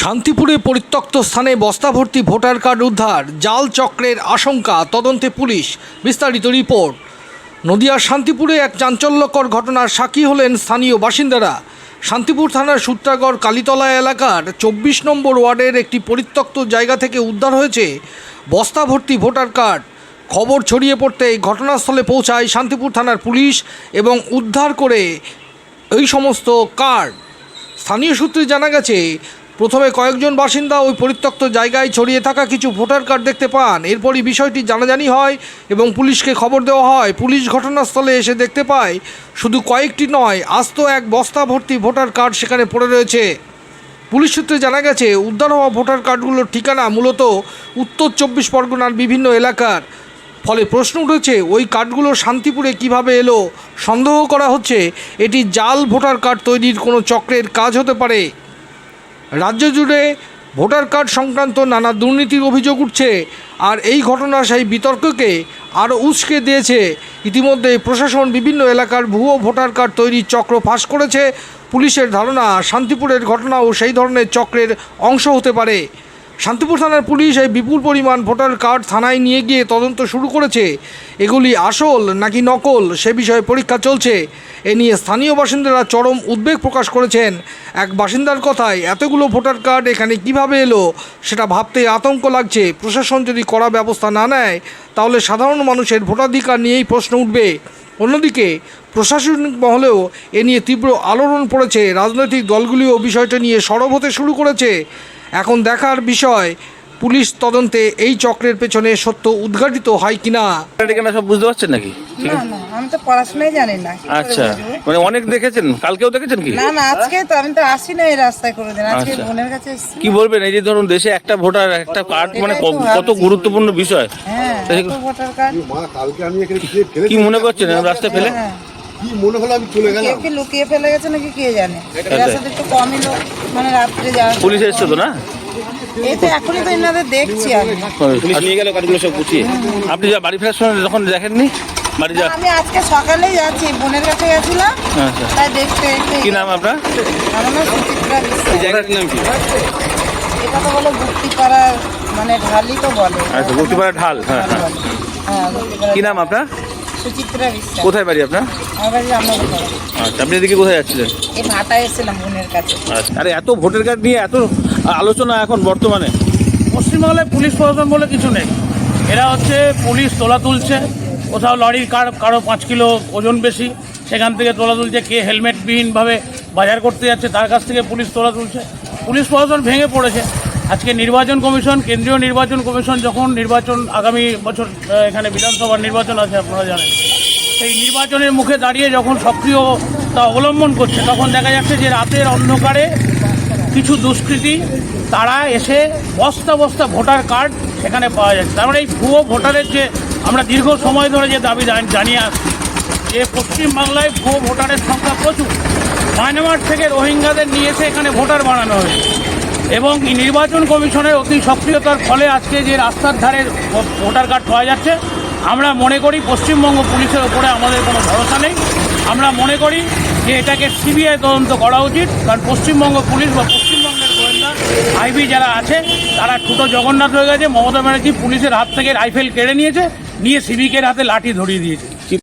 শান্তিপুরে পরিত্যক্ত স্থানে বস্তা ভর্তি ভোটার কার্ড উদ্ধার, জাল চক্রের আশঙ্কা, তদন্তে পুলিশ, বিস্তারিত রিপোর্ট। নদিয়ার শান্তিপুরে এক চাঞ্চল্যকর ঘটনার সাক্ষী হলেন স্থানীয় বাসিন্দারা। শান্তিপুর থানার সূত্রাগড় কালীতলা এলাকার চব্বিশ নম্বর ওয়ার্ডের একটি পরিত্যক্ত জায়গা থেকে উদ্ধার হয়েছে বস্তা ভর্তি ভোটার কার্ড। খবর ছড়িয়ে পড়তেই ঘটনাস্থলে পৌঁছায় শান্তিপুর থানার পুলিশ এবং উদ্ধার করে এই সমস্ত কার্ড। স্থানীয় সূত্রে জানা গেছে প্রথমে কয়েকজন বাসিন্দা ওই পরিত্যক্ত জায়গায় ছড়িয়ে থাকা কিছু ভোটার কার্ড দেখতে পান। এরপরই বিষয়টি জানাজানি হয় এবং পুলিশকে খবর দেওয়া হয়। পুলিশ ঘটনাস্থলে এসে দেখতে পায়, শুধু কয়েকটি নয়, আস্ত এক বস্তা ভর্তি ভোটার কার্ড সেখানে পড়ে রয়েছে। পুলিশ সূত্রে জানা গেছে, উদ্ধার হওয়া ভোটার কার্ডগুলোর ঠিকানা মূলত উত্তর চব্বিশ পরগনার বিভিন্ন এলাকার। ফলে প্রশ্ন উঠেছে, ওই কার্ডগুলো শান্তিপুরে কীভাবে এলো? সন্দেহ করা হচ্ছে, এটি জাল ভোটার কার্ড তৈরির কোনো চক্রের কাজ হতে পারে। রাজ্য জুড়ে ভোটার কার্ড সংক্রান্ত নানা দুর্নীতির অভিযোগ উঠছে। আর এই ঘটনা সেই বিতর্ককে আরও উস্কে দিয়েছে। ইতিমধ্যে প্রশাসন বিভিন্ন এলাকার ভুয়ো ভোটার কার্ড তৈরির চক্র ফাঁস করেছে। পুলিশের ধারণা, শান্তিপুরের ঘটনাও সেই ধরনের চক্রের অংশ হতে পারে। শান্তিপুর থানার পুলিশ এই বিপুল পরিমাণ ভোটার কার্ড থানায় নিয়ে গিয়ে তদন্ত শুরু করেছে। এগুলি আসল নাকি নকল, সে বিষয়ে পরীক্ষা চলছে। এ নিয়ে স্থানীয় বাসিন্দারা চরম উদ্বেগ প্রকাশ করেছেন। এক বাসিন্দার কথায়, এতগুলো ভোটার কার্ড এখানে কীভাবে এলো সেটা ভাবতে আতঙ্ক লাগছে। প্রশাসন যদি কড়া ব্যবস্থা না নেয়, তাহলে সাধারণ মানুষের ভোটাধিকার নিয়েই প্রশ্ন উঠবে। অন্যদিকে, প্রশাসনিক মহলেও এ নিয়ে তীব্র আলোড়ন পড়েছে। রাজনৈতিক দলগুলিও বিষয়টা নিয়ে সরব হতে শুরু করেছে। এখন দেখার বিষয় পুলিশ তদন্তে এই চক্রের পেছনে সত্য উদ্ঘাটিত হয় কিনা? সব বুঝতে পারছেন নাকি? না না আমি তো পড়াশোনাই জানি না আচ্ছা মানে অনেক দেখেছেন কালকেও দেখেছেন কি? না না আজকে তো আমি তো আসি না এই রাস্তায় কোনোদিন আজকে আচ্ছা। বোনের কাছে কি বলবেন এই যে ধরুন দেশে একটা ভোটার একটা কার্ড মানে কত গুরুত্বপূর্ণ বিষয়। হ্যাঁ ভোটার কার্ড। কালকে আমি এখানে ফেলে কি মনে করছেন রাস্তায় ফেলে? হ্যাঁ। কি মনে হলো আমি চলে গেলাম? কি লুকিয়ে ফেলে গেছে নাকি কে জানে? রাস্তাতে একটু কমই লোক মানে রাত্রে যাওয়া পুলিশ এসছে তো না? এই তো এখনই তো এনাদের দেখছি আমি। পুলিশ নিয়ে গেল কার্ডগুলো সব গুছিয়ে। আপনি যা বাড়ি ফেরার সময় যখন দেখেননি বাড়ি যা আমি আজকে সকালেই যাচ্ছি বোনের কাছে গেছিলাম আচ্ছা। তাই দেখতে দেখতে কি নাম আপনার? আমার নাম সুচিত্রা জায়গাটার নাম কি? এটা তো বলে গুপ্তিপাড়ার মানে ঢালি তো বলে। আচ্ছা গুপ্তিপাড়া ঢাল হ্যাঁ হ্যাঁ। হ্যাঁ কি নাম আপনার? সুচিত্রা কোথায় বাড়ি আপনার? আচ্ছা আপনি এদিকে কোথায় যাচ্ছিলেন? এই ভাটায় এসেছিলাম বোনের কাছে। আচ্ছা। আরে এত ভোটার কার্ড নিয়ে এত আলোচনা এখন বর্তমানে? পশ্চিমবাংলায় পুলিশ প্রশাসন বলে কিছু নেই। এরা হচ্ছে পুলিশ তোলা তুলছে। কোথাও লরির কার কারও পাঁচ কিলো ওজন বেশি। সেখান থেকে তোলা তুলছে কে হেলমেটবিহীনভাবে বাজার করতে যাচ্ছে তার কাছ থেকে পুলিশ তোলা তুলছে। পুলিশ প্রশাসন ভেঙে পড়েছে। আজকে নির্বাচন কমিশন কেন্দ্রীয় নির্বাচন কমিশন যখন নির্বাচন আগামী বছর এখানে বিধানসভার নির্বাচন আছে আপনারা জানেন। সেই নির্বাচনের মুখে দাঁড়িয়ে যখন সক্রিয়তা অবলম্বন করছে, তখন দেখা যাচ্ছে যে রাতের অন্ধকারে কিছু দুষ্কৃতী, তারা এসে বস্তা বস্তা ভোটার কার্ড সেখানে পাওয়া যাচ্ছে। তার মানে এই ভুয়ো ভোটারের যে আমরা দীর্ঘ সময় ধরে যে দাবি জান- জানিয়ে আসছি, যে পশ্চিমবাংলায় ভুয়ো ভোটারের সংখ্যা প্রচুর। মায়ানমার থেকে রোহিঙ্গাদের নিয়ে এসে এখানে ভোটার বানানো হয়েছে। এবং এই নির্বাচন কমিশনের অতি সক্রিয়তার ফলে আজকে যে রাস্তার ধারে ভোটার কার্ড পাওয়া যাচ্ছে আমরা মনে করি পশ্চিমবঙ্গ পুলিশের ওপরে আমাদের কোনো ভরসা নেই। আমরা মনে করি যে এটাকে সিবিআই তদন্ত করা উচিত, কারণ পশ্চিমবঙ্গ পুলিশ বা পশ্চিমবঙ্গের গোয়েন্দা, আইবি যারা আছে, তারা ছোটো জগন্নাথ হয়ে গেছে। মমতা ব্যানার্জি পুলিশের হাত থেকে রাইফেল কেড়ে নিয়েছে, নিয়ে সিভিকের হাতে লাঠি ধরিয়ে দিয়েছে।